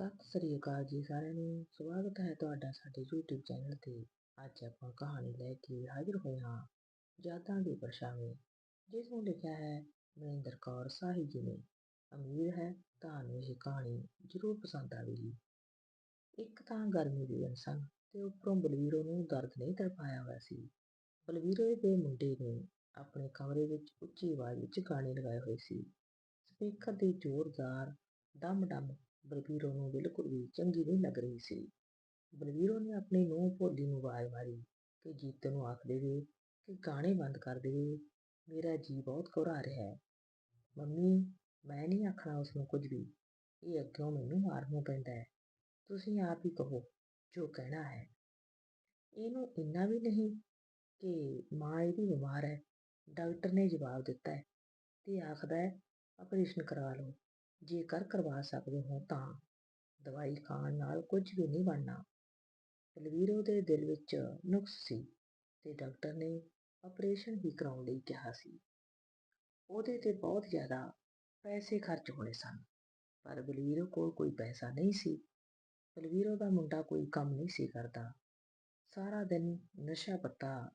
ਸਤਿ ਸ੍ਰੀ ਅਕਾਲ ਜੀ ਸਾਰਿਆਂ ਨੂੰ। ਸਵਾਗਤ ਹੈ ਤੁਹਾਡਾ ਸਾਡੇ YouTube ਚੈਨਲ ਤੇ। ਅੱਜ ਆਪਾਂ ਕਹਾਣੀ ਲੈ ਕੇ ਹਾਜ਼ਰ ਹੋਏ ਹਾਂ, ਯਾਦਾਂ ਦੇ ਪਰਛਾਵੇਂ, ਜਿਸ ਨੂੰ ਲਿਖਿਆ ਹੈ ਮਨਿੰਦਰ ਕੌਰ ਸਾਹੀ ਜੀ ਨੇ। ਅਮੀਰ ਹੈ ਤੁਹਾਨੂੰ ਇਹ ਕਹਾਣੀ ਜ਼ਰੂਰ ਪਸੰਦ ਆਵੇਗੀ। ਇੱਕ ਤਾਂ ਗਰਮੀ ਦੇ ਦਿਨ ਸਨ ਤੇ ਉੱਪਰੋਂ ਬਲਵੀਰੋ ਨੂੰ ਦਰਦ ਨਹੀਂ ਤੜਪਾਇਆ ਹੋਇਆ ਸੀ। ਬਲਵੀਰੋ ਦੇ ਮੁੰਡੇ ਨੇ ਆਪਣੇ ਕਮਰੇ ਵਿੱਚ ਉੱਚੀ ਆਵਾਜ਼ ਵਿੱਚ ਗਾਣੇ ਲਗਾਏ ਹੋਏ ਸੀ। ਸਪੀਕਰ ਦੀ ਜ਼ੋਰਦਾਰ ਡਮ ਡਮ ਬਲਬੀਰੋ ਨੂੰ ਬਿਲਕੁਲ ਵੀ ਚੰਗੀ ਨਹੀਂ ਲੱਗ ਰਹੀ ਸੀ। ਬਲਬੀਰੋ ਨੇ ਆਪਣੀ ਨੂੰਹ ਭੋਲੀ ਨੂੰ ਆਵਾਜ਼ ਮਾਰੀ ਕਿ ਜੀਤੇ ਨੂੰ ਆਖ ਦੇਵੇ ਕਿ ਗਾਣੇ ਬੰਦ ਕਰ ਦੇਵੇ। ਮੇਰਾ ਜੀ ਬਹੁਤ ਘਬਰਾ ਰਿਹਾ ਹੈ। ਮੰਮੀ, ਮੈਂ ਨਹੀਂ ਆਖਣਾ ਉਸ ਨੂੰ ਕੁਝ ਵੀ। ਇਹ ਅੱਗੋਂ ਮੈਨੂੰ ਮਾਰਨੋਂ ਪੈਂਦਾ ਹੈ। ਤੁਸੀਂ ਆਪ ਹੀ ਕਹੋ ਜੋ ਕਹਿਣਾ ਹੈ। ਇਹਨੂੰ ਇੰਨਾ ਵੀ ਨਹੀਂ ਕਿ ਮਾਂ ਇਹਦੀ ਬਿਮਾਰ ਹੈ। ਡਾਕਟਰ ਨੇ ਜਵਾਬ ਦਿੱਤਾ ਹੈ ਤੇ ਆਖਦਾ ਹੈ, ਆਪਰੇਸ਼ਨ ਕਰਵਾ ਲਓ। ਜੇਕਰ ਕਰਵਾ ਸਕਦੇ ਹੋ ਤਾਂ ਦਵਾਈ ਖਾਣ ਨਾਲ ਕੁਝ ਵੀ ਨਹੀਂ ਬਣਨਾ। ਬਲਵੀਰੋ ਦੇ ਦਿਲ ਵਿੱਚ ਨੁਕਸ ਸੀ ਤੇ ਡਾਕਟਰ ਨੇ ਆਪਰੇਸ਼ਨ ਹੀ ਕਰਾਉਣ ਲਈ ਕਿਹਾ ਸੀ। ਉਹਦੇ ਤੇ ਬਹੁਤ ਜ਼ਿਆਦਾ ਪੈਸੇ ਖਰਚ ਹੋਣੇ ਸਨ, ਪਰ ਬਲਵੀਰੋ ਕੋਲ ਕੋਈ ਪੈਸਾ ਨਹੀਂ ਸੀ। ਬਲਵੀਰੋ ਦਾ ਮੁੰਡਾ ਕੋਈ ਕੰਮ ਨਹੀਂ ਸੀ ਕਰਦਾ। ਸਾਰਾ ਦਿਨ ਨਸ਼ਾ ਪੱਤਾ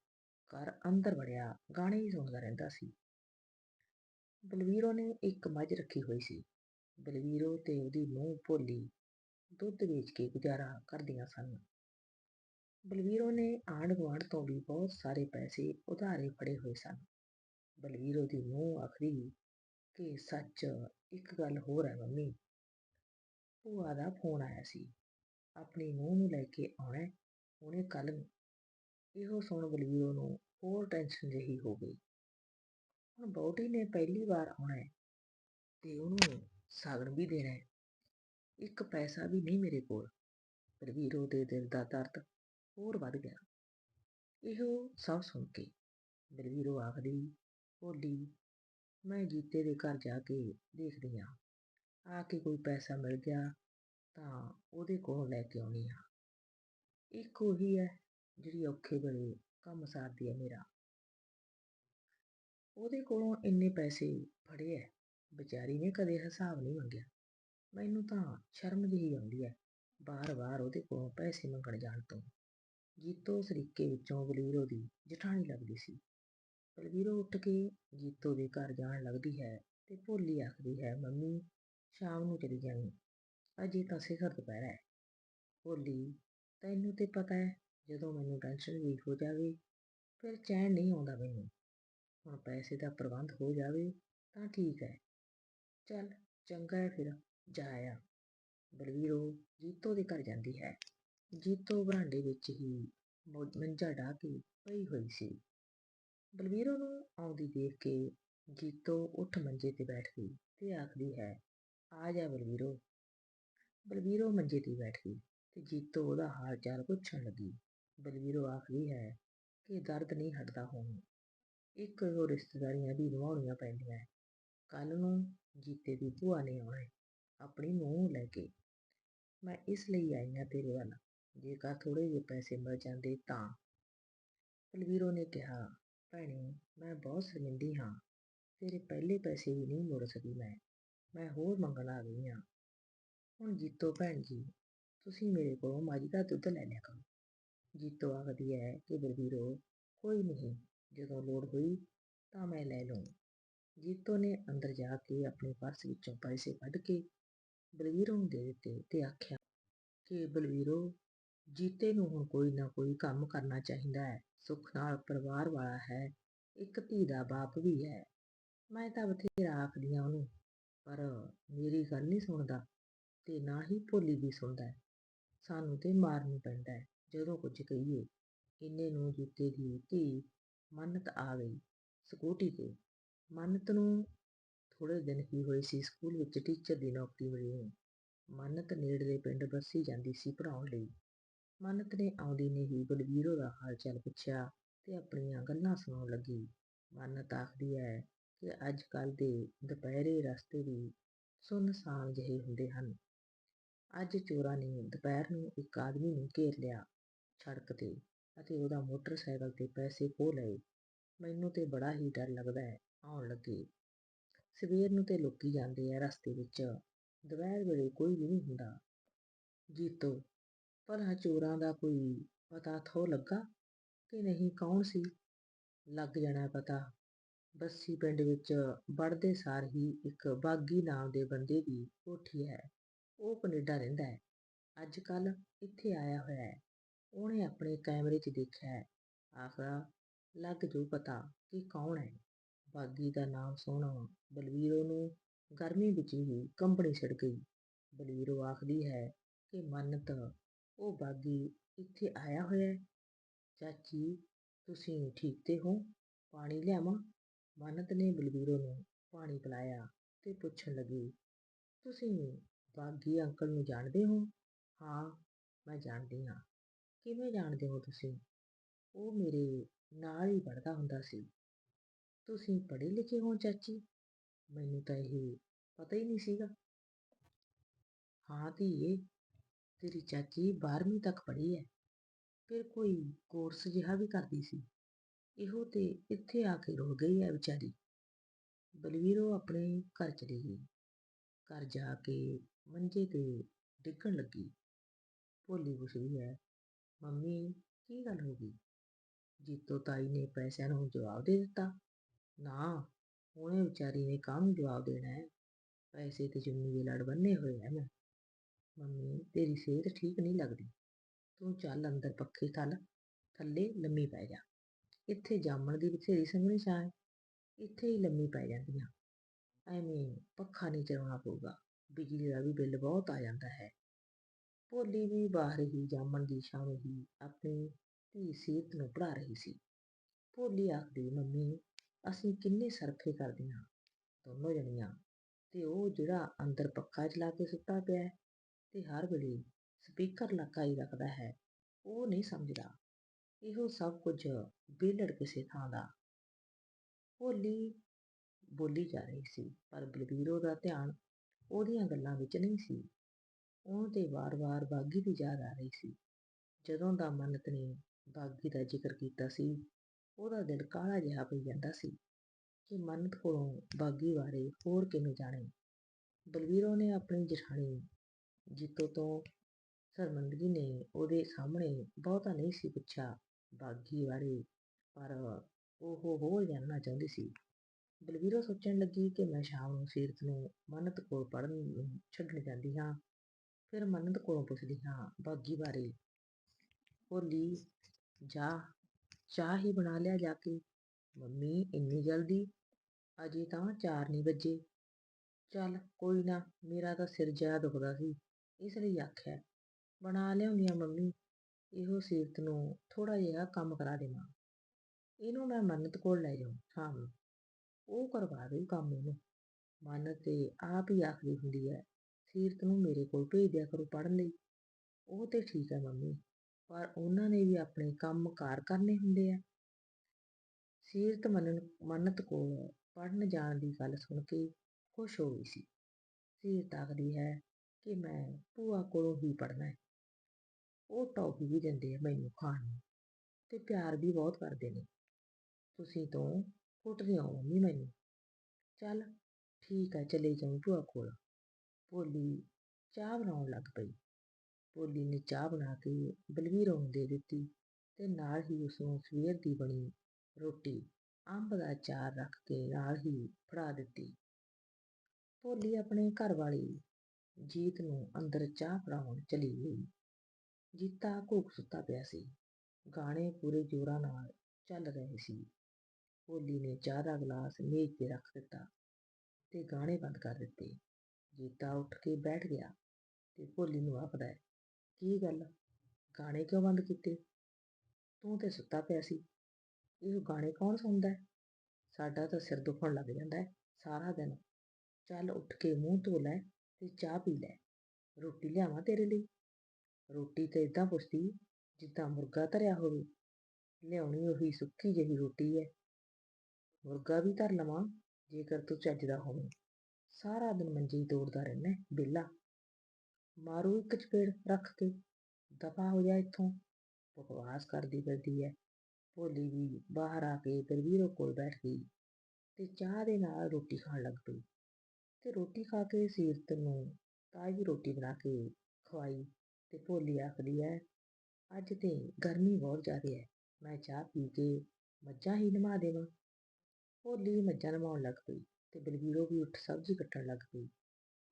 ਘਰ ਅੰਦਰ ਵੜਿਆ, ਗਾਣੇ ਹੀ ਸੁਣਦਾ ਰਹਿੰਦਾ ਸੀ। ਬਲਵੀਰੋ ਨੇ ਇੱਕ ਮੱਝ ਰੱਖੀ ਹੋਈ ਸੀ। ਬਲਵੀਰੋ ਤੇ ਉਹਦੀ ਨੂੰਹ ਭੋਲੀ ਦੁੱਧ ਵੇਚ ਕੇ ਗੁਜ਼ਾਰਾ ਕਰਦੀਆਂ ਸਨ। ਬਲਵੀਰੋ ਨੇ ਆਂਢ ਗੁਆਂਢ ਤੋਂ ਵੀ ਬਹੁਤ ਸਾਰੇ ਪੈਸੇ ਉਧਾਰੇ ਫੜੇ ਹੋਏ ਸਨ। ਬਲਵੀਰੋ ਦੀ ਨੂੰਹ ਆਖਦੀ ਕਿ ਸੱਚ, ਇੱਕ ਗੱਲ ਹੋਰ ਹੈ ਮੰਮੀ। ਭੂਆ ਦਾ ਫੋਨ ਆਇਆ ਸੀ। ਆਪਣੀ ਨੂੰਹ ਨੂੰ ਲੈ ਕੇ ਆਉਣਾ ਉਹਨੇ ਕੱਲ ਨੂੰ ਇਹੋ ਸੁਣ ਬਲਵੀਰੋ ਨੂੰ ਹੋਰ ਟੈਨਸ਼ਨ ਜਿਹੀ ਹੋ ਗਈ। ਹੁਣ ਬੌਟੀ ਨੇ ਪਹਿਲੀ ਵਾਰ ਆਉਣਾ ਤੇ ਉਹਨੂੰ ਸਾਗਣ ਵੀ ਦੇਣਾ ਹੈ ਇੱਕ ਪੈਸਾ ਵੀ ਨਹੀਂ ਮੇਰੇ ਕੋਲ। ਬਲਵੀਰੋ ਦੇ ਦਿਲ ਦਾ ਦਰਦ ਹੋਰ ਵੱਧ ਗਿਆ। ਇਹੋ ਸਭ ਸੁਣ ਕੇ ਬਲਵੀਰੋ ਆਖਦੀ, ਭੋਲੀ, ਮੈਂ ਜੀਤੇ ਦੇ ਘਰ ਜਾ ਕੇ ਦੇਖਦੀ ਹਾਂ। ਆ ਕੇ ਕੋਈ ਪੈਸਾ ਮਿਲ ਗਿਆ ਤਾਂ ਉਹਦੇ ਕੋਲੋਂ ਲੈ ਕੇ ਆਉਣੀ ਆ ਇੱਕ ਉਹੀ ਹੈ ਜਿਹੜੀ ਔਖੇ ਵੇਲੇ ਕੰਮ ਸਾਰਦੀ ਹੈ ਮੇਰਾ। ਉਹਦੇ ਕੋਲੋਂ ਇੰਨੇ ਪੈਸੇ ਫੜੇ ਐ ਵਿਚਾਰੀ ਨੇ ਕਦੇ ਹਿਸਾਬ ਨਹੀਂ ਮੰਗਿਆ। ਮੈਨੂੰ ਤਾਂ ਸ਼ਰਮ ਜਿਹੀ ਆਉਂਦੀ ਹੈ ਬਾਰ-ਬਾਰ ਉਹਦੇ ਕੋਲੋਂ ਪੈਸੇ ਮੰਗਣ ਜਾਣ ਤੋਂ। ਜੀਤੋ ਸਰੀਕੇ ਵਿੱਚੋਂ ਬਲਵੀਰੋ ਦੀ ਜਠਾਣੀ ਲੱਗਦੀ ਸੀ। ਬਲਵੀਰੋ ਉੱਠ ਕੇ ਜੀਤੋ ਦੇ ਘਰ ਜਾਣ ਲੱਗਦੀ ਹੈ ਤੇ ਭੋਲੀ ਆਖਦੀ ਹੈ, ਮੰਮੀ, ਸ਼ਾਮ ਨੂੰ ਚਲੀ ਜਾਵੀਂ। ਅਜੇ ਤਾਂ ਸਿਖਰ ਦੁਪਹਿਰ ਹੈ। ਭੋਲੀ, ਤੈਨੂੰ ਤੇ ਪਤਾ ਹੈ, ਜਦੋਂ ਮੈਨੂੰ ਟੈਨਸ਼ਨ ਵੀ ਹੋ ਜਾਵੇ, ਫਿਰ ਚੈਨ ਨਹੀਂ ਆਉਂਦਾ ਮੈਨੂੰ। ਹੁਣ ਪੈਸੇ ਦਾ ਪ੍ਰਬੰਧ ਹੋ ਜਾਵੇ ਤਾਂ ਠੀਕ ਹੈ। ਚੱਲ ਚੰਗਾ ਹੈ ਫਿਰ, ਜਾ ਆ। ਬਲਵੀਰੋ ਜੀਤੋ ਦੇ ਘਰ ਜਾਂਦੀ ਹੈ। ਜੀਤੋ ਬਰਾਂਡੇ ਵਿੱਚ ਹੀ ਮੰਜਾ ਢਾ ਕੇ ਪਈ ਹੋਈ ਸੀ। ਬਲਵੀਰੋ ਨੂੰ ਆਉਂਦੀ ਦੇਖ ਕੇ ਜੀਤੋ ਉੱਠ ਮੰਜੇ ਤੇ ਬੈਠ ਗਈ ਤੇ ਆਖਦੀ ਹੈ, ਆ ਜਾ ਬਲਵੀਰੋ। ਬਲਵੀਰੋ ਮੰਜੇ ਤੇ ਬੈਠ ਗਈ ਤੇ ਜੀਤੋ ਉਹਦਾ ਹਾਲ ਚਾਲ ਪੁੱਛਣ ਲੱਗੀ। ਬਲਵੀਰੋ ਆਖਦੀ ਹੈ ਕਿ ਦਰਦ ਨਹੀਂ ਹਟਦਾ ਹੁਣ। ਇੱਕ ਉਹ ਰਿਸ਼ਤੇਦਾਰੀਆਂ ਵੀ ਨਿਭਾਉਣੀਆਂ ਪੈਂਦੀਆਂ। ਕੱਲ੍ਹ ਨੂੰ ਜੀਤੇ ਦੀ ਭੂਆ ਨੇ ਆਉਣਾ ਆਪਣੀ ਨੂੰਹ ਲੈ ਕੇ। ਮੈਂ ਇਸ ਲਈ ਆਈ ਹਾਂ ਤੇਰੇ ਵੱਲ, ਜੇਕਰ ਥੋੜ੍ਹੇ ਜਿਹੇ ਪੈਸੇ ਮਿਲ ਜਾਂਦੇ ਤਾਂ। ਬਲਵੀਰੋ ਨੇ ਕਿਹਾ, ਭੈਣੇ, ਮੈਂ ਬਹੁਤ ਸ਼ਰਮਿੰਦੀ ਹਾਂ, ਤੇਰੇ ਪਹਿਲੇ ਪੈਸੇ ਵੀ ਨਹੀਂ ਮੋੜ ਸਕੀ ਮੈਂ ਮੈਂ ਹੋਰ ਮੰਗਣ ਆ ਗਈ ਹਾਂ। ਹੁਣ ਜੀਤੋ, ਭੈਣ ਜੀ, ਤੁਸੀਂ ਮੇਰੇ ਕੋਲੋਂ ਮੱਝ ਦਾ ਦੁੱਧ ਲੈ ਲਿਆ ਕਰੋ। ਜੀਤੋ ਆਖਦੀ ਹੈ ਕਿ ਬਲਵੀਰੋ ਕੋਈ ਨਹੀਂ, ਜਦੋਂ ਲੋੜ ਹੋਈ ਤਾਂ ਮੈਂ ਲੈ ਲਊਂ। ਜੀਤੋ ਨੇ ਅੰਦਰ ਜਾ ਕੇ ਆਪਣੇ ਪਰਸ ਵਿੱਚੋਂ ਪੈਸੇ ਕੱਢ ਕੇ ਬਲਵੀਰੋ ਨੂੰ ਦੇ ਦਿੱਤੇ ਤੇ ਆਖਿਆ ਕਿ ਬਲਵੀਰੋ, ਜੀਤੇ ਨੂੰ ਹੁਣ ਕੋਈ ਨਾ ਕੋਈ ਕੰਮ ਕਰਨਾ ਚਾਹੀਦਾ ਹੈ। ਸੁੱਖ ਨਾਲ ਪਰਿਵਾਰ ਵਾਲਾ ਹੈ, ਇੱਕ ਧੀ ਦਾ ਬਾਪ ਵੀ ਹੈ। ਮੈਂ ਤਾਂ ਬਥੇਰਾ ਆਖਦੀ ਹਾਂ ਉਹਨੂੰ, ਪਰ ਮੇਰੀ ਗੱਲ ਨਹੀਂ ਸੁਣਦਾ ਤੇ ਨਾ ਹੀ ਭੋਲੀ ਦੀ ਸੁਣਦਾ ਸਾਨੂੰ ਤੇ ਮਾਰਨ ਪੈਂਦਾ ਹੈ, ਜਦੋਂ ਕੁਝ ਕਹੀਏ। ਇੰਨੇ ਨੂੰ ਜੀਤੇ ਦੀ ਧੀ ਮੰਨਤ ਆ ਗਈ ਸਕੂਟੀ ਤੇ। ਮੰਨਤ ਨੂੰ ਥੋੜ੍ਹੇ ਦਿਨ ਹੀ ਹੋਏ ਸੀ, ਸਕੂਲ ਵਿੱਚ ਟੀਚਰ ਦੀ ਨੌਕਰੀ ਮਿਲੀ ਨੂੰ। ਮੰਨਤ ਨੇੜਲੇ ਪਿੰਡ ਬੱਸੀ ਜਾਂਦੀ ਸੀ ਪੜ੍ਹਾਉਣ ਲਈ। ਮੰਨਤ ਨੇ ਆਉਂਦੀ ਨੇ ਹੀ ਬਲਬੀਰੋ ਦਾ ਹਾਲ ਚਾਲ ਪੁੱਛਿਆ ਤੇ ਆਪਣੀਆਂ ਗੱਲਾਂ ਸੁਣਾਉਣ ਲੱਗੀ। ਮੰਨਤ ਆਖਦੀ ਹੈ ਕਿ ਅੱਜ ਕੱਲ੍ਹ ਦੇ ਦੁਪਹਿਰੇ ਰਸਤੇ ਵੀ ਸੁੰਨਸਾਨ ਜਿਹੇ ਹੁੰਦੇ ਹਨ। ਅੱਜ ਚੋਰਾਂ ਨੇ ਦੁਪਹਿਰ ਨੂੰ ਇੱਕ ਆਦਮੀ ਨੂੰ ਘੇਰ ਲਿਆ ਸੜਕ ਤੇ ਅਤੇ ਉਹਦਾ ਮੋਟਰਸਾਈਕਲ ਤੇ ਪੈਸੇ ਖੋਹ ਲਏ। ਮੈਨੂੰ ਤੇ ਬੜਾ ਹੀ ਡਰ ਲੱਗਦਾ ਹੈ ਆਉਣ ਲੱਗੇ। ਸਵੇਰ ਨੂੰ ਤੇ ਲੋਕੀ ਜਾਂਦੇ ਆ ਰਸਤੇ ਵਿੱਚ। ਦੁਪਹਿਰ ਵੇਲੇ ਕੋਈ ਵੀ ਨਹੀਂ ਹੁੰਦਾ। ਜੀਤੋ ਭਲਾ ਚੋਰਾਂ ਦਾ ਕੋਈ ਪਤਾ ਥੋ ਲੱਗਾ ਕਿ ਨਹੀਂ, ਕੌਣ ਸੀ? ਲੱਗ ਜਾਣਾ ਪਤਾ। ਬੱਸੀ ਪਿੰਡ ਵਿੱਚ ਵੜਦੇ ਸਾਰ ਹੀ ਇੱਕ ਬਾਗੀ ਨਾਮ ਦੇ ਬੰਦੇ ਦੀ ਕੋਠੀ ਹੈ। ਉਹ ਕੈਨੇਡਾ ਰਹਿੰਦਾ ਹੈ। ਅੱਜ ਕੱਲ੍ਹ ਇੱਥੇ ਆਇਆ ਹੋਇਆ ਹੈ। ਉਹਨੇ ਆਪਣੇ ਕੈਮਰੇ 'ਚ ਦੇਖਿਆ ਹੈ। ਆਖਦਾ, ਲੱਗ ਜੂ ਪਤਾ ਕਿ ਕੌਣ ਹੈ? ਬਾਗੀ ਦਾ ਨਾਮ ਸੁਣ ਬਲਵੀਰੋ ਨੂੰ ਗਰਮੀ ਵਿੱਚ ਹੀ ਕੰਬਣੀ ਛਿੜ ਗਈ। ਬਲਵੀਰੋ ਆਖਦੀ ਹੈ ਕਿ ਮੰਨਤ ਉਹ ਬਾਗੀ ਇੱਥੇ ਆਇਆ ਹੋਇਆ ਹੈ। ਚਾਚੀ, ਤੁਸੀਂ ਠੀਕ ਤੇ ਹੋ? ਪਾਣੀ ਲਿਆਵਾਂ? ਮੰਨਤ ਨੇ ਬਲਵੀਰੋ ਨੂੰ ਪਾਣੀ ਪਿਲਾਇਆ ਤੇ ਪੁੱਛਣ ਲੱਗੀ, ਤੁਸੀਂ ਬਾਗੀ ਅੰਕਲ ਨੂੰ ਜਾਣਦੇ ਹੋ? ਹਾਂ, ਮੈਂ ਜਾਣਦੀ ਹਾਂ। ਕਿਵੇਂ ਜਾਣਦੇ ਹੋ ਤੁਸੀਂ? ਉਹ ਮੇਰੇ ਨਾਲ ਹੀ ਪੜ੍ਹਦਾ ਹੁੰਦਾ ਸੀ। ਤੁਸੀਂ ਪੜ੍ਹੇ ਲਿਖੇ ਹੋ ਚਾਚੀ? ਮੈਨੂੰ ਤਾਂ ਇਹ ਪਤਾ ਹੀ ਨਹੀਂ ਸੀਗਾ। ਹਾਂ ਧੀਏ, ਤੇਰੀ ਚਾਚੀ 12ਵੀਂ ਤੱਕ ਪੜ੍ਹੀ ਹੈ ਫਿਰ ਕੋਈ ਕੋਰਸ ਜਿਹਾ ਵੀ ਕਰਦੀ ਸੀ। ਇਹੋ ਤੇ ਇੱਥੇ ਆ ਕੇ ਰੁਲ ਗਈ ਹੈ ਵਿਚਾਰੀ। ਬਲਵੀਰੋ ਆਪਣੇ ਘਰ ਚਲੀ ਗਈ। ਘਰ ਜਾ ਕੇ ਮੰਜੇ ਤੇ ਡਿੱਗਣ ਲੱਗੀ। ਭੋਲੀ ਪੁੱਛਦੀ ਹੈ ਮੰਮੀ, ਕੀ ਗੱਲ ਹੋ ਗਈ? ਜੀਤੋ ਤਾਈ ਨੇ ਪੈਸਿਆਂ ਨੂੰ ਜਵਾਬ ਦੇ ਦਿੱਤਾ। ਨਾ, ਉਹਨੇ ਵਿਚਾਰੀ ਨੇ ਕਾਹਨੂੰ ਜਵਾਬ ਦੇਣਾ ਹੈ? ਪੈਸੇ ਤੇ ਚੁੰਨੀ ਦੇ ਲੜ ਬੰਨੇ ਹੋਏ ਐ ਮੈਂ। ਮੰਮੀ, ਤੇਰੀ ਸਿਹਤ ਠੀਕ ਨਹੀਂ ਲੱਗਦੀ। ਤੂੰ ਚੱਲ ਅੰਦਰ ਪੱਖੇ ਥੱਲ, ਥੱਲੇ ਲੰਮੀ ਪੈ ਜਾ। ਇੱਥੇ ਜਾਮਣ ਦੀ ਬਥੇਰੀ ਸੰਘਣੀ ਛਾਂ ਹੈ। ਇੱਥੇ ਹੀ ਲੰਮੀ ਪੈ ਜਾਂਦੀਆਂ। ਐਵੇਂ ਪੱਖਾ ਨਹੀਂ ਚਲਾਉਣਾ ਪਊਗਾ। ਬਿਜਲੀ ਦਾ ਵੀ ਬਿੱਲ ਬਹੁਤ ਆ ਜਾਂਦਾ ਹੈ। ਭੋਲੀ ਵੀ ਬਾਹਰ ਹੀ ਜਾਮਣ ਦੀ ਛਾਂ ਹੀ ਆਪਣੀ ਧੀ ਸੀਰਤ ਨੂੰ ਪੜ੍ਹਾ ਰਹੀ ਸੀ। ਭੋਲੀ ਆਖਦੀ, ਮੰਮੀ ਅਸੀਂ ਕਿੰਨੇ ਸਰਫੇ ਕਰਦੀਆਂ, ਦੋਨੋਂ ਜਣੀਆਂ। ਤੇ ਉਹ ਜਿਹੜਾ ਅੰਦਰ ਪੱਖਾ ਚਲਾ ਕੇ ਸੁੱਤਾ ਪਿਆ ਹੈ ਤੇ ਹਰ ਵੇਲੇ ਸਪੀਕਰ ਲਗਾਈ ਰੱਖਦਾ ਹੈ, ਉਹ ਨਹੀਂ ਸਮਝਦਾ। ਇਹੋ ਸਭ ਕੁਝ ਵਿਹਲੜ ਕਿਸੇ ਥਾਂ ਦਾ ਭੋਲੀ ਬੋਲੀ ਜਾ ਰਹੀ ਸੀ, ਪਰ ਬਲਬੀਰੋ ਦਾ ਧਿਆਨ ਉਹਦੀਆਂ ਗੱਲਾਂ ਵਿੱਚ ਨਹੀਂ ਸੀ। ਉਹਨੂੰ ਤੇ ਵਾਰ-ਵਾਰ ਬਾਗੀ ਦੀ ਯਾਦ ਆ ਰਹੀ ਸੀ। ਜਦੋਂ ਦਾ ਮੰਨਤ ਨੇ ਬਾਗੀ ਦਾ ਜ਼ਿਕਰ ਕੀਤਾ ਸੀ ਉਹਦਾ ਦਿਲ ਕਾਹਲਾ ਜਿਹਾ ਪਈ ਜਾਂਦਾ ਸੀ ਕਿ ਮੰਨਤ ਕੋਲੋਂ ਬਾਗੀ ਬਾਰੇ ਹੋਰ ਕਿਵੇਂ ਜਾਣੇ। ਬਲਵੀਰੋ ਨੇ ਆਪਣੀ ਜਠਾਣੀ ਜੀਤੋ ਤੋਂ ਸਰਮੰਦਗੀ ਨੇ ਉਹਦੇ ਸਾਹਮਣੇ ਬਹੁਤਾ ਨਹੀਂ ਸੀ ਪੁੱਛਿਆ ਬਾਗੀ ਬਾਰੇ, ਪਰ ਉਹ ਹੋਰ ਜਾਣਨਾ ਚਾਹੁੰਦੀ ਸੀ। ਬਲਵੀਰੋ ਸੋਚਣ ਲੱਗੀ ਕਿ ਮੈਂ ਸ਼ਾਮ ਨੂੰ ਸੀਰਤ ਨੂੰ ਮੰਨਤ ਕੋਲ ਪੜ੍ਹਨ ਛੱਡਣ ਜਾਂਦੀ ਹਾਂ। ਫਿਰ ਮੰਨਤ ਕੋਲੋਂ ਪੁੱਛਦੀ ਹਾਂ, ਬਾਗੀ ਬਾਰੇ ਭੋਲੀ ਜਾ। ਚਾਹ ਹੀ ਬਣਾ ਲਿਆ ਜਾ ਕੇ। ਮੰਮੀ ਇੰਨੀ ਜਲਦੀ? ਅਜੇ ਤਾਂ ਚਾਰ ਨਹੀਂ ਵੱਜੇ। ਚੱਲ ਕੋਈ ਨਾ, ਮੇਰਾ ਤਾਂ ਸਿਰ ਜਿਹਾ ਦੁਖਦਾ ਸੀ, ਇਸ ਲਈ ਆਖਿਆ, ਬਣਾ ਲਿਆਉਂਦੀ ਆ ਮੰਮੀ, ਇਹੋ ਸੀਰਤ ਨੂੰ ਥੋੜ੍ਹਾ ਜਿਹਾ ਕੰਮ ਕਰਾ ਦੇਵਾਂ। ਇਹਨੂੰ ਮੈਂ ਮੰਨਤ ਕੋਲ ਲੈ ਜਾਉਂ ਸ਼ਾਮ ਨੂੰ ਉਹ ਕਰਵਾ ਦੇਊ ਕੰਮ ਇਹਨੂੰ। ਮੰਨਤ ਤੇ ਆਪ ਹੀ ਆਖਦੀ ਹੁੰਦੀ ਹੈ ਸੀਰਤ ਨੂੰ ਮੇਰੇ ਕੋਲ ਭੇਜ ਦਿਆ ਕਰੋ ਪੜ੍ਹਨ ਲਈ। ਉਹ ਤੇ ਠੀਕ ਹੈ ਮੰਮੀ। ਪਰ ਉਹਨਾਂ ਨੇ ਵੀ ਆਪਣੇ ਕੰਮ ਕਾਰ ਕਰਨੇ ਹੁੰਦੇ ਆ। ਸੀਰਤ ਮੰਨਣ ਮੰਨਤ ਕੋਲ ਪੜ੍ਹਨ ਜਾਣ ਦੀ ਗੱਲ ਸੁਣ ਕੇ ਖੁਸ਼ ਹੋ ਗਈ ਸੀ। ਸੀਰਤ ਆਖਦੀ ਹੈ ਕਿ ਮੈਂ ਭੂਆ ਕੋਲੋਂ ਹੀ ਪੜ੍ਹਨਾ ਹੈ। ਉਹ ਟੌਫੀ ਵੀ ਦਿੰਦੇ ਆ ਮੈਨੂੰ ਖਾਣ ਨੂੰ ਤੇ ਪਿਆਰ ਵੀ ਬਹੁਤ ਕਰਦੇ ਨੇ। ਤੁਸੀਂ ਤੋਂ ਕੁੱਟਦੇ ਹੋ ਮੰਮੀ ਮੈਨੂੰ। ਚੱਲ ਠੀਕ ਹੈ, ਚਲੇ ਜਾਈਂ ਭੂਆ ਕੋਲ। ਭੋਲੀ ਚਾਹ ਬਣਾਉਣ ਲੱਗ ਪਈ। ਭੋਲੀ ਨੇ ਚਾਹ ਬਣਾ ਕੇ ਬਲਵੀਰੋਂ ਨੂੰ ਦੇ ਦਿੱਤੀ ਤੇ ਨਾਲ ਹੀ ਉਸਨੂੰ ਸਵੇਰ ਦੀ ਬਣੀ ਰੋਟੀ, ਅੰਬ ਦਾ ਅਚਾਰ ਰੱਖ ਕੇ ਨਾਲ ਹੀ ਫੜਾ ਦਿੱਤੀ। ਭੋਲੀ ਆਪਣੇ ਘਰਵਾਲੀ ਜੀਤ ਨੂੰ ਅੰਦਰ ਚਾਹ ਫੜਾਉਣ ਚਲੀ ਗਈ। ਜੀਤਾ ਘੂਕ ਸੁੱਤਾ ਪਿਆ ਸੀ। ਗਾਣੇ ਪੂਰੇ ਜ਼ੋਰਾਂ ਨਾਲ ਚੱਲ ਰਹੇ ਸੀ। ਭੋਲੀ ਨੇ ਚਾਹ ਦਾ ਗਲਾਸ ਮੇਜ਼ ਤੇ ਰੱਖ ਦਿੱਤਾ ਅਤੇ ਗਾਣੇ ਬੰਦ ਕਰ ਦਿੱਤੇ। ਜੀਤਾ ਉੱਠ ਕੇ ਬੈਠ ਗਿਆ ਅਤੇ ਭੋਲੀ ਨੂੰ ਆਖਦਾ ਕੀ ਗੱਲ? ਗਾਣੇ ਕਿਉਂ ਬੰਦ ਕੀਤੇ? ਤੂੰ ਤੇ ਸੁੱਤਾ ਪਿਆ ਸੀ। ਇਹ ਗਾਣੇ ਕੌਣ ਸੁਣਦਾ ਹੈ? ਸਾਡਾ ਤਾਂ ਸਿਰ ਦੁਖਣ ਲੱਗ ਜਾਂਦਾ ਹੈ ਸਾਰਾ ਦਿਨ। ਚੱਲ ਉੱਠ ਕੇ ਮੂੰਹ ਧੋ ਲੈ ਤੇ ਚਾਹ ਪੀ ਲੈ। ਰੋਟੀ ਲਿਆਵਾਂ ਤੇਰੇ ਲਈ? ਰੋਟੀ ਤੇ ਇਦਾਂ ਪੁੱਛਦੀ ਜਿੱਦਾਂ ਮੁਰਗਾ ਧਰਿਆ ਹੋਵੇ। ਲਿਆਉਣੀ ਉਹੀ ਸੁੱਕੀ ਜਿਹੀ ਰੋਟੀ ਹੈ। ਮੁਰਗਾ ਵੀ ਧਰ ਲਵਾਂ ਜੇਕਰ ਤੂੰ ਚੱਜਦਾ ਹੋਵੇਂ। ਸਾਰਾ ਦਿਨ ਮੰਜੀ ਤੋੜਦਾ ਰਹਿਣਾ ਵਿਹਲਾ। ਮਾਰੂ ਇੱਕ ਚਪੇੜ ਰੱਖ ਕੇ ਦਫਾ ਹੋ ਜਾ ਇੱਥੋਂ। ਬਕਵਾਸ ਕਰਦੀ ਫਿਰਦੀ ਹੈ ਭੋਲੀ ਵੀ ਬਾਹਰ ਆ ਕੇ ਬਲਵੀਰੋ ਕੋਲ ਬੈਠ ਗਈ ਤੇ ਚਾਹ ਦੇ ਨਾਲ ਰੋਟੀ ਖਾਣ ਲੱਗ ਪਈ। ਤੇ ਰੋਟੀ ਖਾ ਕੇ ਸੀਰਤ ਨੂੰ ਤਾਜ਼ੀ ਰੋਟੀ ਬਣਾ ਕੇ ਖਵਾਈ ਤੇ ਭੋਲੀ ਆਖਦੀ ਹੈ ਅੱਜ ਤੇ ਗਰਮੀ ਬਹੁਤ ਜ਼ਿਆਦਾ ਹੈ ਮੈਂ ਚਾਹ ਪੀ ਕੇ ਮੱਝਾਂ ਹੀ ਨਵਾ ਦੇਵਾਂ। ਭੋਲੀ ਮੱਝਾਂ ਨਵਾਉਣ ਲੱਗ ਪਈ ਤੇ ਬਲਵੀਰੋ ਵੀ ਉੱਠ ਸਬਜ਼ੀ ਕੱਟਣ ਲੱਗ ਪਈ।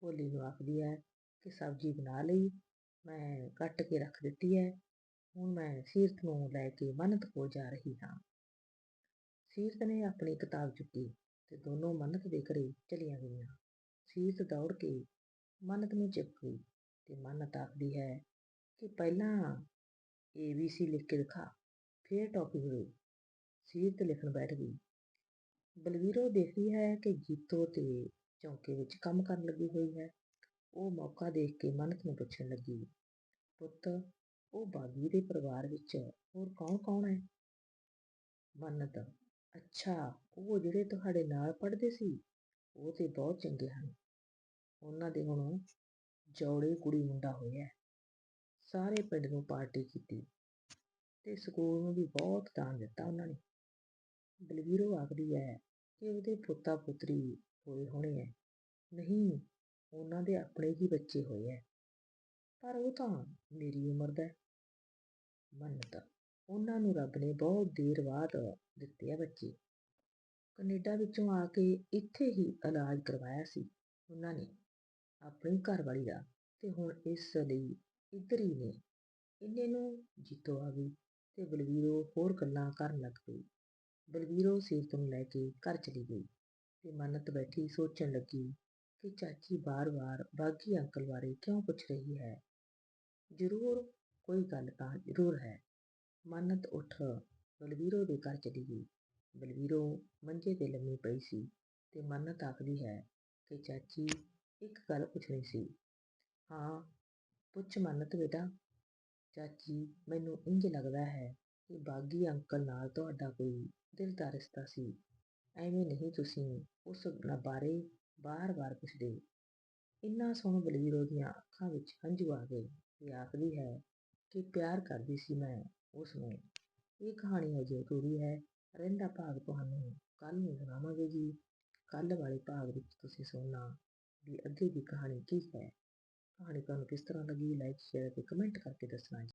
ਭੋਲੀ ਨੂੰ ਆਖਦੀ ਹੈ ਕਿ ਸਬਜ਼ੀ ਬਣਾ ਲਈ, ਮੈਂ ਕੱਟ ਕੇ ਰੱਖ ਦਿੱਤੀ ਹੈ। ਹੁਣ ਮੈਂ ਸੀਰਤ ਨੂੰ ਲੈ ਕੇ ਮੰਨਤ ਕੋਲ ਜਾ ਰਹੀ ਹਾਂ। ਸੀਰਤ ਨੇ ਆਪਣੀ ਕਿਤਾਬ ਚੁੱਕੀ ਤੇ ਦੋਨੋਂ ਮੰਨਤ ਦੇ ਘਰੇ ਚਲੀਆਂ ਗਈਆਂ। ਸੀਰਤ ਦੌੜ ਕੇ ਮੰਨਤ ਨੂੰ ਚਿਪਕ ਗਈ ਤੇ ਮੰਨਤ ਆਖਦੀ ਹੈ ਕਿ ਪਹਿਲਾਂ ਏ ਬੀ ਸੀ ਲਿਖ ਕੇ ਦਿਖਾ, ਫੇਰ ਟੌਪਿਕ ਦੇ ਸੀਰਤ ਲਿਖਣ ਬੈਠ ਗਈ। ਬਲਵੀਰੋ ਦੇਖਦੀ ਹੈ ਕਿ ਜੀਤੋ ਤੇ ਚੌਂਕੇ ਵਿੱਚ ਕੰਮ ਕਰਨ ਲੱਗੀ ਹੋਈ ਹੈ। ਉਹ ਮੌਕਾ ਦੇਖ ਕੇ ਮੰਨਤ ਨੂੰ ਪੁੱਛਣ ਲੱਗੀ, ਪੁੱਤ, ਉਹ ਬਾਗੀ ਦੇ ਪਰਿਵਾਰ ਵਿੱਚ ਹੋਰ ਕੌਣ ਕੌਣ ਹੈ? ਮੰਨਤ, ਅੱਛਾ, ਉਹ ਜਿਹੜੇ ਤੁਹਾਡੇ ਨਾਲ ਪੜ੍ਹਦੇ ਸੀ, ਉਹ ਤੇ ਬਹੁਤ ਚੰਗੇ ਹਨ। ਉਹਨਾਂ ਦੇ ਹੁਣ ਜੋੜੇ ਕੁੜੀ ਮੁੰਡਾ ਹੋਇਆ ਸਾਰੇ ਪਿੰਡ ਨੂੰ ਪਾਰਟੀ ਕੀਤੀ ਤੇ ਸਕੂਲ ਨੂੰ ਵੀ ਬਹੁਤ ਦਾਨ ਦਿੱਤਾ ਉਹਨਾਂ ਨੇ। ਬਲਵੀਰੋ ਆਖਦੀ ਹੈ ਕਿ ਉਹਦੇ ਪੋਤਾ ਪੁੱਤਰੀ ਹੋਏ ਹੋਣੇ ਐ ਨਹੀਂ ਉਹਨਾਂ ਦੇ ਆਪਣੇ ਹੀ ਬੱਚੇ ਹੋਏ ਹੈ ਪਰ ਉਹ ਤਾਂ ਮੇਰੀ ਉਮਰ ਦਾ ਮੰਨਤ। ਉਹਨਾਂ ਨੂੰ ਰੱਬ ਨੇ ਬਹੁਤ ਦੇਰ ਬਾਅਦ ਦਿੱਤੇ ਆ ਬੱਚੇ। ਕਨੇਡਾ ਵਿੱਚੋਂ ਆ ਕੇ ਇੱਥੇ ਹੀ ਇਲਾਜ ਕਰਵਾਇਆ ਸੀ ਉਹਨਾਂ ਨੇ, ਆਪਣੀ ਘਰਵਾਲੀ ਦਾ। ਅਤੇ ਹੁਣ ਇਸ ਲਈ ਇੱਧਰ ਹੀ ਨੇ। ਇੰਨੇ ਨੂੰ ਜੀਤੋ ਆ ਗਈ ਤੇ ਬਲਵੀਰੋ ਹੋਰ ਗੱਲਾਂ ਕਰਨ ਲੱਗ ਪਈ। ਬਲਵੀਰੋ ਸੀਰਤ ਨੂੰ ਲੈ ਕੇ ਘਰ ਚਲੀ ਗਈ ਅਤੇ ਮੰਨਤ ਬੈਠੀ ਸੋਚਣ ਲੱਗੀ ਕਿ ਚਾਚੀ ਬਾਰ-ਬਾਰ ਬਾਗੀ ਅੰਕਲ ਬਾਰੇ ਕਿਉਂ ਪੁੱਛ ਰਹੀ ਹੈ? ਜ਼ਰੂਰ, ਕੋਈ ਗੱਲ ਤਾਂ ਜ਼ਰੂਰ ਹੈ। ਮੰਨਤ ਉੱਠ ਬਲਵੀਰੋ ਦੇ ਘਰ ਚਲੀ ਗਈ। ਬਲਵੀਰੋ ਮੰਜੇ ਤੇ ਲੰਮੀ ਪਈ ਸੀ ਤੇ ਮੰਨਤ ਆਖਦੀ ਹੈ ਕਿ ਚਾਚੀ ਇੱਕ ਗੱਲ ਪੁੱਛਣੀ ਸੀ। ਹਾਂ, ਪੁੱਛ ਮੰਨਤ ਬੇਟਾ। ਚਾਚੀ, ਮੈਨੂੰ ਇੰਜ ਲੱਗਦਾ ਹੈ ਕਿ ਬਾਗੀ ਅੰਕਲ ਨਾਲ ਤੁਹਾਡਾ ਕੋਈ ਦਿਲ ਦਾ ਰਿਸ਼ਤਾ ਸੀ। ਐਵੇਂ ਨਹੀਂ ਤੁਸੀਂ ਉਸ ਬਾਰੇ ਬਾਰ-ਬਾਰ ਪੁੱਛਦੇ। ਇੰਨਾ ਸੁਣ ਬਲਵੀਰੋ ਦੀਆਂ ਅੱਖਾਂ ਵਿੱਚ ਹੰਝੂ ਆ ਗਏ ਤੇ ਆਖਦੀ ਹੈ ਕਿ ਪਿਆਰ ਕਰਦੀ ਸੀ ਮੈਂ ਉਸ ਨੂੰ। ਇਹ ਕਹਾਣੀ ਅਜੇ ਅਧੂਰੀ ਹੈ। ਰਹਿੰਦਾ ਭਾਗ ਤੁਹਾਨੂੰ ਕੱਲ੍ਹ ਨੂੰ ਸੁਣਾਵਾਂਗੇ ਜੀ। ਕੱਲ੍ਹ ਵਾਲੇ ਭਾਗ ਵਿੱਚ ਤੁਸੀਂ ਸੁਣਨਾ ਵੀ ਅੱਗੇ ਦੀ ਕਹਾਣੀ ਕੀ ਹੈ। ਕਹਾਣੀ ਤੁਹਾਨੂੰ ਕਿਸ ਤਰ੍ਹਾਂ ਲੱਗੀ? ਲਾਈਕ ਸ਼ੇਅਰ ਅਤੇ ਕਮੈਂਟ ਕਰਕੇ ਦੱਸਣਾ ਜੀ।